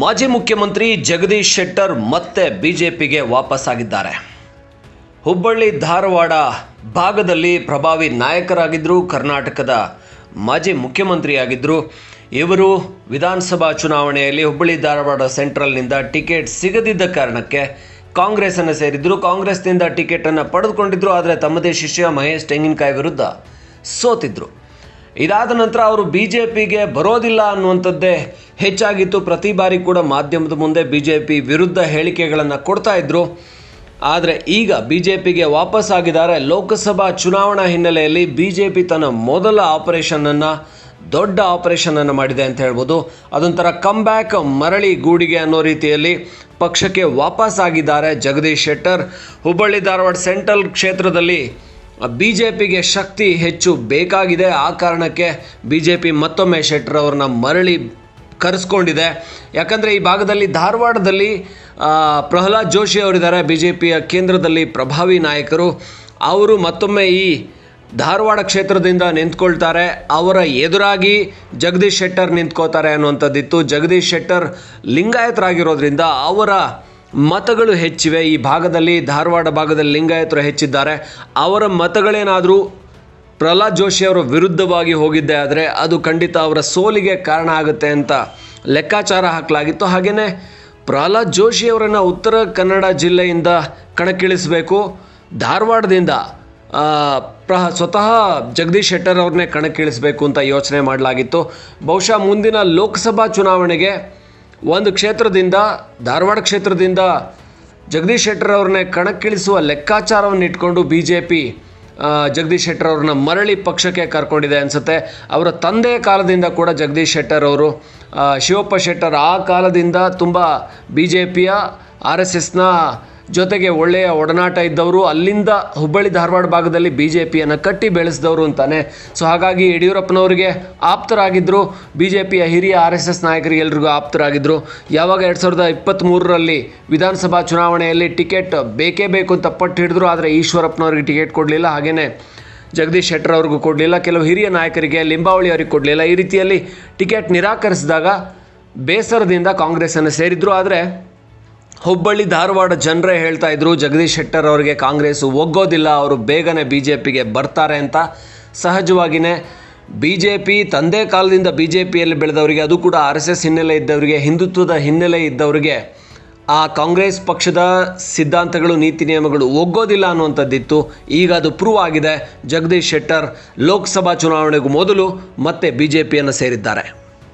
ಮಾಜಿ ಮುಖ್ಯಮಂತ್ರಿ ಜಗದೀಶ್ ಶೆಟ್ಟರ್ ಮತ್ತೆ ಬಿಜೆಪಿಗೆ ವಾಪಸ್ಸಾಗಿದ್ದಾರೆ. ಹುಬ್ಬಳ್ಳಿ ಧಾರವಾಡ ಭಾಗದಲ್ಲಿ ಪ್ರಭಾವಿ ನಾಯಕರಾಗಿದ್ದರು ಕರ್ನಾಟಕದ ಮಾಜಿ ಮುಖ್ಯಮಂತ್ರಿಯಾಗಿದ್ದರು ಇವರು ವಿಧಾನಸಭಾ ಚುನಾವಣೆಯಲ್ಲಿ ಹುಬ್ಬಳ್ಳಿ ಧಾರವಾಡ ಸೆಂಟ್ರಲ್ನಿಂದ ಟಿಕೆಟ್ ಸಿಗದಿದ್ದ ಕಾರಣಕ್ಕೆ ಕಾಂಗ್ರೆಸ್ಸನ್ನು ಸೇರಿದ್ದರು ಕಾಂಗ್ರೆಸ್ನಿಂದ ಟಿಕೆಟನ್ನು ಪಡೆದುಕೊಂಡಿದ್ದರು ಆದರೆ ತಮ್ಮದೇ ಶಿಷ್ಯ ಮಹೇಶ್ ತೆಂಗಿನಕಾಯಿ ವಿರುದ್ಧ ಸೋತಿದ್ರು. ಇದಾದ ನಂತರ ಅವರು ಬಿ ಜೆ ಪಿಗೆ ಬರೋದಿಲ್ಲ ಅನ್ನುವಂಥದ್ದೇ ಹೆಚ್ಚಾಗಿತ್ತು. ಪ್ರತಿ ಬಾರಿ ಕೂಡ ಮಾಧ್ಯಮದ ಮುಂದೆ ಬಿ ಜೆ ಪಿ ವಿರುದ್ಧ ಹೇಳಿಕೆಗಳನ್ನು ಕೊಡ್ತಾ ಇದ್ರು. ಆದರೆ ಈಗ ಬಿ ಜೆ ಪಿಗೆ ವಾಪಸ್ ಆಗಿದ್ದಾರೆ ಲೋಕಸಭಾ ಚುನಾವಣಾ ಹಿನ್ನೆಲೆಯಲ್ಲಿ ಬಿ ಜೆ ಪಿ ತನ್ನ ಮೊದಲ ಆಪರೇಷನನ್ನು ದೊಡ್ಡ ಆಪರೇಷನನ್ನು ಮಾಡಿದೆ ಅಂತ ಹೇಳ್ಬೋದು. ಅದೊಂಥರ ಕಮ್ ಬ್ಯಾಕ್ ಮರಳಿ ಗೂಡಿಗೆ ಅನ್ನೋ ರೀತಿಯಲ್ಲಿ ಪಕ್ಷಕ್ಕೆ ವಾಪಸ್ ಆಗಿದ್ದಾರೆ ಜಗದೀಶ್ ಶೆಟ್ಟರ್. ಹುಬ್ಬಳ್ಳಿ ಧಾರವಾಡ ಸೆಂಟ್ರಲ್ ಕ್ಷೇತ್ರದಲ್ಲಿ ಬಿ ಜೆ ಪಿಗೆ ಶಕ್ತಿ ಹೆಚ್ಚು ಬೇಕಾಗಿದೆ. ಆ ಕಾರಣಕ್ಕೆ ಬಿ ಜೆ ಪಿ ಮತ್ತೊಮ್ಮೆ ಶೆಟ್ಟರ್ ಅವ್ರನ್ನ ಮರಳಿ ಕರೆಸ್ಕೊಂಡಿದೆ. ಯಾಕಂದರೆ ಈ ಭಾಗದಲ್ಲಿ ಧಾರವಾಡದಲ್ಲಿ ಪ್ರಹ್ಲಾದ್ ಜೋಶಿ ಅವರಿದ್ದಾರೆ. ಬಿ ಜೆ ಪಿಯ ಕೇಂದ್ರದಲ್ಲಿ ಪ್ರಭಾವಿ ನಾಯಕರು. ಅವರು ಮತ್ತೊಮ್ಮೆ ಈ ಧಾರವಾಡ ಕ್ಷೇತ್ರದಿಂದ ನಿಂತ್ಕೊಳ್ತಾರೆ. ಅವರ ಎದುರಾಗಿ ಜಗದೀಶ್ ಶೆಟ್ಟರ್ ನಿಂತ್ಕೋತಾರೆ ಅನ್ನುವಂಥದ್ದಿತ್ತು. ಜಗದೀಶ್ ಶೆಟ್ಟರ್ ಲಿಂಗಾಯತರಾಗಿರೋದ್ರಿಂದ ಅವರ ಮತಗಳು ಹೆಚ್ಚಿವೆ. ಈ ಭಾಗದಲ್ಲಿ, ಧಾರವಾಡ ಭಾಗದಲ್ಲಿ ಲಿಂಗಾಯತರು ಹೆಚ್ಚಿದ್ದಾರೆ. ಅವರ ಮತಗಳೇನಾದರೂ ಪ್ರಹ್ಲಾದ್ ಜೋಶಿ ಅವರ ವಿರುದ್ಧವಾಗಿ ಹೋಗಿದ್ದೆ ಆದರೆ ಅದು ಖಂಡಿತ ಅವರ ಸೋಲಿಗೆ ಕಾರಣ ಆಗುತ್ತೆ ಅಂತ ಲೆಕ್ಕಾಚಾರ ಹಾಕಲಾಗಿತ್ತು. ಹಾಗೆಯೇ ಪ್ರಹ್ಲಾದ್ ಜೋಶಿ ಅವರನ್ನು ಉತ್ತರ ಕನ್ನಡ ಜಿಲ್ಲೆಯಿಂದ ಕಣಕ್ಕಿಳಿಸಬೇಕು. ಧಾರವಾಡದಿಂದ ಪ್ರಹ ಪ್ರ ಸ್ವತಃ ಜಗದೀಶ್ ಶೆಟ್ಟರ್ ಅವ್ರನ್ನೇ ಕಣಕ್ಕಿಳಿಸಬೇಕು ಅಂತ ಯೋಚನೆ ಮಾಡಲಾಗಿತ್ತು. ಬಹುಶಃ ಮುಂದಿನ ಲೋಕಸಭಾ ಚುನಾವಣೆಗೆ ಒಂದು ಕ್ಷೇತ್ರದಿಂದ, ಧಾರವಾಡ ಕ್ಷೇತ್ರದಿಂದ ಜಗದೀಶ್ ಶೆಟ್ಟರ್ ಅವ್ರನ್ನೇ ಕಣಕ್ಕಿಳಿಸುವ ಲೆಕ್ಕಾಚಾರವನ್ನು ಇಟ್ಕೊಂಡು B J P Jagadish Shettar ಅವ್ರನ್ನ ಮರಳಿ ಪಕ್ಷಕ್ಕೆ ಕರ್ಕೊಂಡಿದೆ ಅನಿಸುತ್ತೆ. ಅವರ ತಂದೆ ಕಾಲದಿಂದ ಕೂಡ ಜಗದೀಶ್ ಶೆಟ್ಟರ್ ಅವರು ಶಿವಪ್ಪ ಶೆಟ್ಟರ್ ಆ ಕಾಲದಿಂದ ತುಂಬ ಬಿ ಜೆ ಪಿಯ ಆರ್ ಎಸ್ ಎಸ್ನ ಜೊತೆಗೆ ಒಳ್ಳೆಯ ಒಡನಾಟ ಇದ್ದವರು ಅಲ್ಲಿಂದ ಹುಬ್ಬಳ್ಳಿ ಧಾರವಾಡ ಭಾಗದಲ್ಲಿ ಬಿ ಜೆ ಪಿಯನ್ನು ಕಟ್ಟಿ ಬೆಳೆಸಿದವರು ಅಂತಾನೆ. ಸೊ ಹಾಗಾಗಿ ಯಡಿಯೂರಪ್ಪನವರಿಗೆ ಆಪ್ತರಾಗಿದ್ದರು ಬಿ ಜೆ ಪಿಯ ಹಿರಿಯ ಆರ್ ಎಸ್ ಎಸ್ ನಾಯಕರಿಗೆ ಎಲ್ರಿಗೂ ಆಪ್ತರಾಗಿದ್ದರು ಯಾವಾಗ ಎರಡು ಸಾವಿರದ ಇಪ್ಪತ್ತ್ಮೂರರಲ್ಲಿ ವಿಧಾನಸಭಾ ಚುನಾವಣೆಯಲ್ಲಿ ಟಿಕೆಟ್ ಬೇಕೇ ಬೇಕು ಅಂತ ಪಟ್ಟು ಹಿಡಿದ್ರು, ಆದರೆ ಈಶ್ವರಪ್ಪನವ್ರಿಗೆ ಟಿಕೆಟ್ ಕೊಡಲಿಲ್ಲ. ಹಾಗೆಯೇ ಜಗದೀಶ್ ಶೆಟ್ಟರ್ ಅವ್ರಿಗೂ ಕೊಡಲಿಲ್ಲ, ಕೆಲವು ಹಿರಿಯ ನಾಯಕರಿಗೆ, ಲಿಂಬಾವಳಿ ಅವರಿಗೆ ಕೊಡಲಿಲ್ಲ. ಈ ರೀತಿಯಲ್ಲಿ ಟಿಕೆಟ್ ನಿರಾಕರಿಸಿದಾಗ ಬೇಸರದಿಂದ ಕಾಂಗ್ರೆಸ್ಸನ್ನು ಸೇರಿದ್ರು. ಆದರೆ ಹುಬ್ಬಳ್ಳಿ ಧಾರವಾಡ ಜನರೇ ಹೇಳ್ತಾ ಇದ್ರು, ಜಗದೀಶ್ ಶೆಟ್ಟರ್ ಅವರಿಗೆ ಕಾಂಗ್ರೆಸ್ ಒಗ್ಗೋದಿಲ್ಲ, ಅವರು ಬೇಗನೆ ಬಿ ಜೆ ಪಿಗೆ ಬರ್ತಾರೆ ಅಂತ. ಸಹಜವಾಗಿಯೇ ಬಿ ಜೆ ಪಿ ತಂದೆ ಕಾಲದಿಂದ ಬಿ ಜೆ ಪಿಯಲ್ಲಿ ಬೆಳೆದವರಿಗೆ, ಅದು ಕೂಡ ಆರ್ ಎಸ್ ಎಸ್ ಹಿನ್ನೆಲೆ ಇದ್ದವರಿಗೆ, ಹಿಂದುತ್ವದ ಹಿನ್ನೆಲೆ ಇದ್ದವರಿಗೆ, ಆ ಕಾಂಗ್ರೆಸ್ ಪಕ್ಷದ ಸಿದ್ಧಾಂತಗಳು, ನೀತಿ ನಿಯಮಗಳು ಒಗ್ಗೋದಿಲ್ಲ ಅನ್ನುವಂಥದ್ದಿತ್ತು. ಈಗ ಅದು ಪ್ರೂವ್ ಆಗಿದೆ. ಜಗದೀಶ್ ಶೆಟ್ಟರ್ ಲೋಕಸಭಾ ಚುನಾವಣೆಗೂ ಮೊದಲು ಮತ್ತೆ ಬಿ ಜೆ ಪಿಯನ್ನು ಸೇರಿದ್ದಾರೆ.